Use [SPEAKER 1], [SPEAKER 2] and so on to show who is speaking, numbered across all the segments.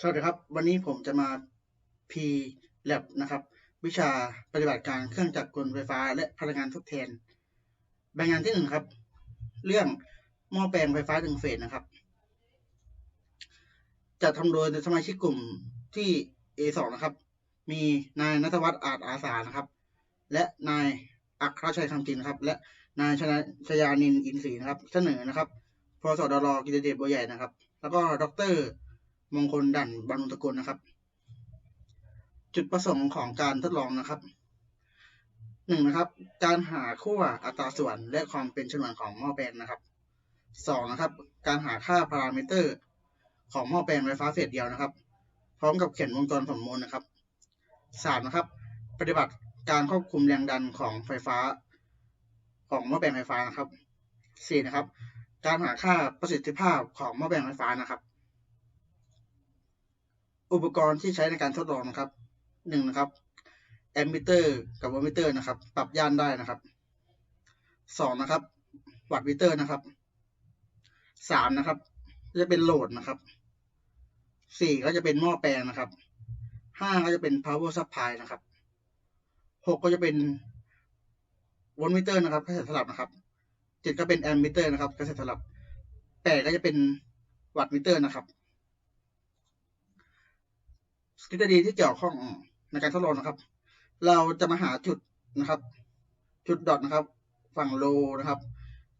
[SPEAKER 1] สวัสดีครับ วันนี้ผมจะมา P Lab นะครับ วิชาปฏิบัติการเครื่องจักรกลไฟฟ้า และพลังงานทดแทน ใบงานที่หนึ่งครับ เรื่องหม้อแปลงไฟฟ้าหนึ่งเฟสนะครับ จะทำโดยสมาชิกกลุ่มที่ A2 นะครับ มีนายนัทวัฒน์อาจอาสานะครับ และนายอัครชัยคำจินครับ และนายชนะชยานินอินทรีนะครับ เสนอนะครับพสดรกิตติเดชบัวใหญ่นะครับ แล้วก็ดร มงคลดั่นบรรลุตะกุลนะครับ จุดประสงค์ของการทดลองนะครับหนึ่งนะครับ การหาขั้วอัตราส่วนและความเป็นฉนวนของหม้อแปลงนะครับสองนะครับ การหาค่าพารามิเตอร์ ของหม้อแปลงไฟฟ้าเฟสเดียวนะครับ พร้อมกับเขียนวงจรสมมูลนะครับสามนะครับ ปฏิบัติการควบคุมแรงดันของไฟฟ้า ของหม้อแปลงไฟฟ้านะครับสี่นะครับ การหาค่าประสิทธิภาพของหม้อแปลงไฟฟ้านะครับ อุปกรณ์ที่ใช้ในการทดลองนะครับหนึ่งนะครับแอมมิเตอร์กับวัตมิเตอร์นะครับ ปรับย่านได้นะครับสองนะครับ วัตมิเตอร์นะครับสามนะครับ จะเป็นโหลดนะครับสี่ก็จะเป็นหม้อแปลงนะครับห้าก็จะเป็น power supply นะครับหกก็จะเป็นวอลต์มิเตอร์นะครับกระแสสลับนะครับเจ็ดก็เป็นแอมมิเตอร์นะครับกระแสสลับแปดก็จะเป็นวัตมิเตอร์นะครับ ทฤษฎีที่เกี่ยวข้องในการทดลองนะครับ เราจะมาหาจุดนะครับ จุดดอทนะครับ ฝั่งโลนะครับ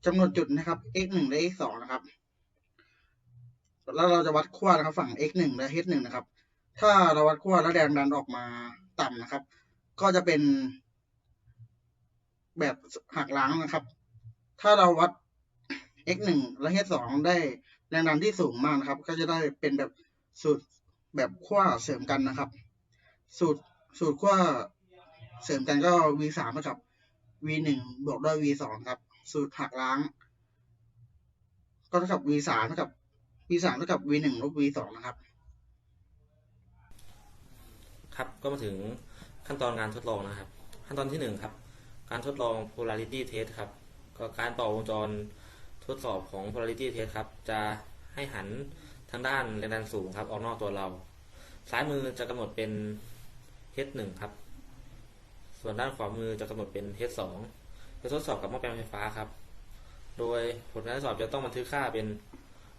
[SPEAKER 1] จำนวนจุดนะครับ x หนึ่งและ x สองนะครับ แล้วเราจะวัดขั้วนะครับ ฝั่ง x หนึ่งและ h หนึ่งนะครับ ถ้าเราวัดขั้วแล้วแรงดันออกมาต่ำนะครับ ก็จะเป็นแบบหักล้างนะครับ ถ้าเราวัด x หนึ่งและ h สองได้แรงดันที่สูงมากนะครับ ก็จะได้เป็นแบบสูตร แบบขั้วเสริมกันนะครับ สูตรสูตรขั้วเสริมกันก็ v สามเท่ากับ v หนึ่งบวกด้วย v สองครับ สูตรหักล้าง ก็เท่ากับ v สามเท่ากับ v สามเท่ากับ v หนึ่งลบ v สองนะครับ
[SPEAKER 2] ครับก็มาถึงขั้นตอนการทดลองนะครับ ขั้นตอนที่หนึ่งครับ การทดลอง polarity test ครับ ก็การต่อวงจรทดสอบของ polarity test ครับ จะให้หันทางด้านแรงดันสูงครับ ออกนอกตัวเรา ซ้ายมือจะกำหนดเป็น h 1 ครับ ส่วนด้านขวามือจะกำหนดเป็น h 2 จะทดสอบกับหม้อแปลงไฟฟ้าครับ โดยผลการทดสอบจะต้องบันทึกค่าเป็น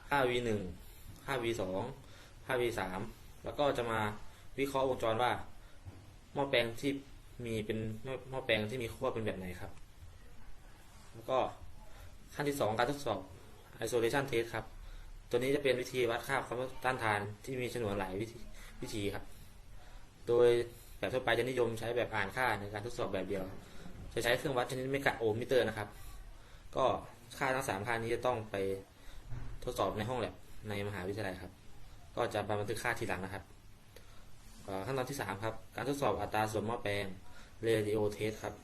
[SPEAKER 2] ค่า v 1 ค่า v 2 ค่า v 3 แล้วก็จะมาวิเคราะห์วงจรว่าหม้อแปลงที่มีเป็นหม้อแปลงที่มีขั้วเป็นแบบไหนครับ แล้วก็ขั้นที่ 2 การทดสอบ isolation test ครับ ตัวนี้จะเป็นวิธีวัดค่าความต้านทานที่มีฉนวนหลายวิธี วิธีครับ โดยแบบทั่วไปจะนิยมใช้แบบอ่านค่าในการทดสอบแบบเดียว จะใช้เครื่องวัดชนิดไม่กะโอห์มมิเตอร์นะครับ ก็ค่าทั้งสามค่านี้จะต้องไปทดสอบในห้องแลบในมหาวิทยาลัยครับ ก็จะบันทึกค่าทีหลังนะครับขั้นตอนที่สามครับ การทดสอบอัตราส่วนหม้อแปลง radio test ครับ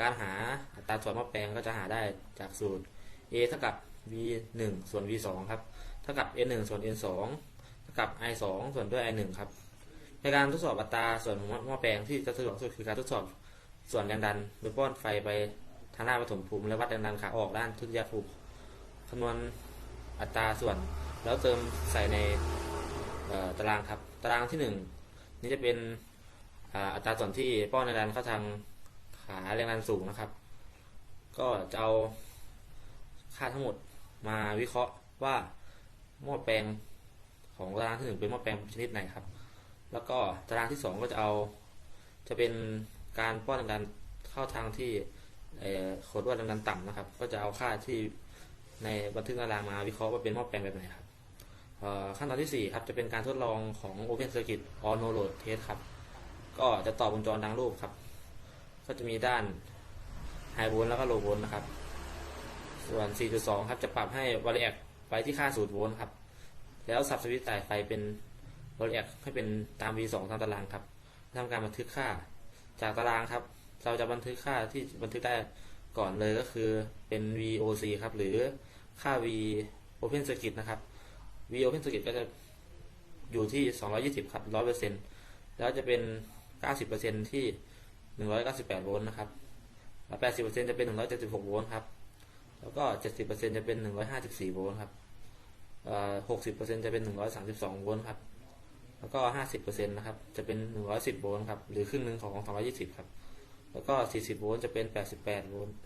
[SPEAKER 2] การหาอัตราส่วนหม้อแปลงก็จะหาได้จากสูตร a เท่ากับ v 1ส่วน v 2ครับ เท่ากับ n 1ส่วน n 2 กับ i 2ส่วนด้วย i 1ครับในการทดสอบอัตราส่วนของหม้อแปลงที่จะสะดวกสุดคือการทดสอบส่วนแรงดันโดยป้อนไฟไปทางด้านปฐมภูมิและวัดแรงดันขาออกด้านทุติยภูมิคำนวณอัตราส่วน แล้วเติมใส่ในตารางครับ ตารางที่หนึ่งนี่จะเป็นอัตราส่วนที่ป้อนแรงดันเข้าทางขาแรงดันสูงนะครับ ก็จะเอาค่าทั้งหมดมาวิเคราะห์ว่าหม้อแปลง ของตารางที่หนึ่งเป็นหม้อแปลงชนิดไหนครับ แล้วก็ตารางที่สองก็จะเอา จะเป็นการป้อนแรงดันเข้าทางที่โคดว่าแรงดันต่ำนะครับ ก็จะเอาค่าที่ในบันทึกตารางมาวิเคราะห์ว่าเป็นหม้อแปลงแบบไหนครับอ่อขั้นตอนที่สี่ครับ จะเป็นการทดลองของ Open Circuit or No Load Test ครับ ก็จะต่อวงจรดังรูปครับ ก็จะมีด้าน High Volt แล้วก็ Low Volt นะครับ ส่วน 4.2 ครับ จะปรับให้ Variac ไปที่ค่า 0 โวลต์ครับ แล้วสับสวิตช์จ่ายไฟเป็น Variac ให้เป็นตาม V2 ตามตารางครับทำการบันทึกค่า จากตารางครับ เราจะบันทึกค่าที่บันทึกได้ก่อนเลยก็คือเป็น VOC ครับ หรือค่า V Open Circuit นะครับ V Open Circuit ก็จะอยู่ที่ 220 ครับ 100%แล้วจะเป็น 90%ที่ 198 โวลต์นะครับแล้ว80%จะเป็น 176 โวลต์ครับ แล้วก็ 70%จะเป็น 154 โวลต์ครับ หกสิบเปอร์เซ็นจะเป็นหนึ่งร้อยสามสิบสองโวลต์ครับ แล้วก็ห้าสิบเปอร์เซ็นต์นะครับ จะเป็นหนึ่งร้อยสิบโวลต์ครับ หรือครึ่งหนึ่งของสองร้อยี่สิบครับ แล้วก็สี่สิบโวลต์จะเป็นแปดสิบแปดโวลต์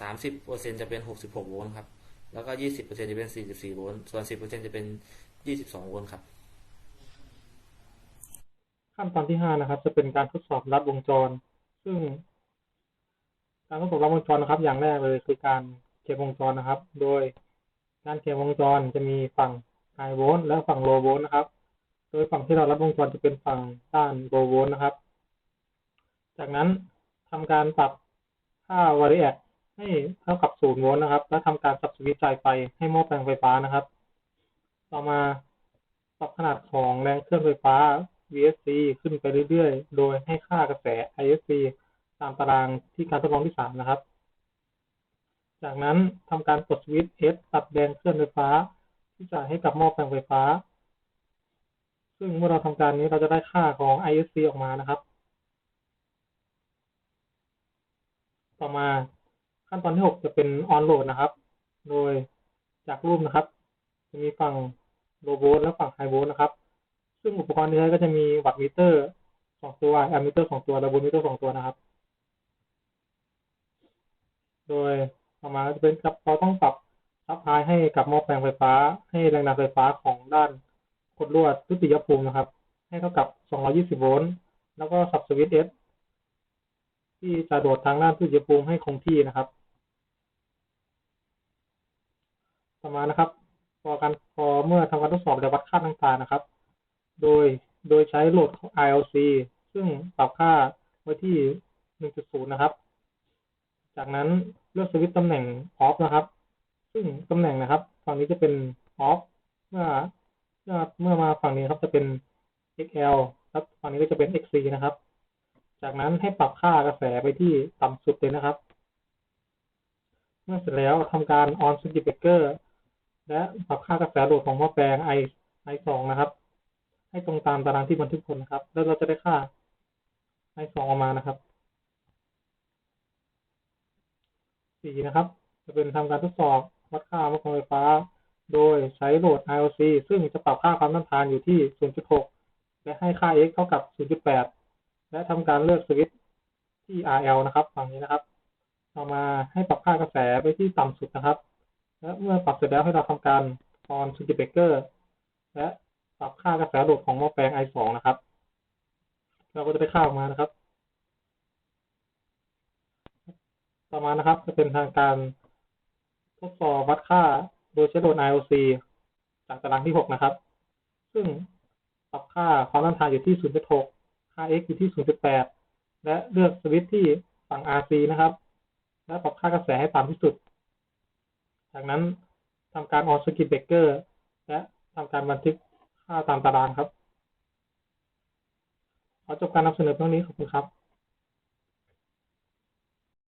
[SPEAKER 2] สามสิบเปอร์เซ็นจะเป็นหกสิบหกโวลต์ครับ แล้วก็ยี่สิบเปอร์เซ็นจะเป็นสี่สิบสี่โวลต์ ส่วนสิบเปอร์เซ็นจะเป็นยี่สิบสองโวลต์ครับ
[SPEAKER 3] ขั้นตอนที่ห้านะครับ จะเป็นการทดสอบรัดวงจร ซึ่ง การทดสอบรัดวงจรนะครับ อย่างแรกเลยคือการเก็บวงจรนะครับ โดย การเก็บวงจรจะมีฝั่งไฮโวลต์และฝั่งโลโวลต์นะครับ โดยฝั่งที่เรารัดวงจรจะเป็นฝั่งด้านโลโวลต์นะครับ จากนั้นทำการปรับค่าวาริแอคให้เท่ากับศูนย์โวลต์นะครับ และทำการสับสวิตช์จ่ายไฟให้หม้อแปลงไฟฟ้านะครับ ต่อมาปรับขนาดของแรงเคลื่อนไฟฟ้า VSC ขึ้นไปเรื่อยๆ โดยให้ค่ากระแส ISC ตามตารางที่การทดลองที่สามนะครับ จากนั้นทำการกดสวิตช์ S ตัดแรงเคลื่อนไฟฟ้า ที่จ่ายให้กับหม้อแปลงไฟฟ้า ซึ่งเมื่อเราทำการนี้เราจะได้ค่าของ ISC ออกมานะครับ ต่อมาขั้นตอนที่หกจะเป็น on load นะครับ โดยจากรูปนะครับ จะมีฝั่งโลโวลต์และฝั่งไฮโวลต์นะครับ ซึ่งอุปกรณ์ที่ใช้ก็จะมีวัตต์มิเตอร์สองตัวแอมมิเตอร์สองตัวและโวลต์มิเตอร์สองตัวนะครับ โดย ต่อมาจะเป็นกับเราต้องปรับซับไพลายให้กับหม้อแปลงไฟฟ้า ให้แรงดันไฟฟ้าของด้านกดลวดทุติยภูมินะครับ ให้เท่ากับ 220 โวลต์แล้วก็สับสวิตช์ S ที่จะโดดทางด้านทุติยภูมิให้คงที่นะครับ ต่อมานะครับ พอการพอเมื่อทำการทดสอบและวัดค่าต่างๆนะครับ โดยโดยใช้โหลด ILC ซึ่งปรับค่าไว้ที่ 1.0 นะครับ จากนั้น เลือกสวิตช์ตำแหน่ง off นะครับ ซึ่งตำแหน่งนะครับ ฝั่งนี้จะเป็น off เมื่อเมื่อเมื่อมาฝั่งนี้ครับจะเป็น XL ครับฝั่งนี้ก็จะเป็น XC นะครับ จากนั้นให้ปรับค่ากระแสไปที่ต่ำสุดเลยนะครับ เมื่อเสร็จแล้วทำการ on circuit breaker และปรับค่ากระแสโหลดของหม้อแปลง i i สองนะครับ ให้ตรงตามตารางที่บันทึกผลนะครับ แล้วเราจะได้ค่า i สองออกมานะครับ สี่นะครับ จะเป็นทำการทดสอบวัดค่าม้อแปลงไฟฟ้า โดยใช้โหลด IOC ซึ่งจะปรับค่าความต้านทานอยู่ที่ 0.6 และให้ค่า x เท่ากับ 0.8 และทำการเลือกสวิตช์ที่ RL นะครับฝั่งนี้นะครับต่อมาให้ปรับค่ากระแสไปที่ต่ำสุดนะครับ และเมื่อปรับเสร็จแล้วให้เราทำการ on circuit breaker และปรับค่ากระแสโหลดของหม้อแปลง i 2 นะครับ เราก็จะได้ค่าออกมานะครับ ต่อมานะครับ จะเป็นทางการทดสอบวัดค่าโดยใช้โหลด IOC จากตารางที่ 6 นะครับ ซึ่งปรับค่าความต้านทานอยู่ที่ 0.6 ค่า x อยู่ที่ 0.8 และเลือกสวิตช์ที่ฝั่ง RC นะครับ และปรับค่ากระแสให้ต่ำที่สุด จากนั้นทำการ on circuit breaker และทำการบันทึกค่าตามตารางครับ ขอจบการนำเสนอเพียงนี้ขอบคุณครับ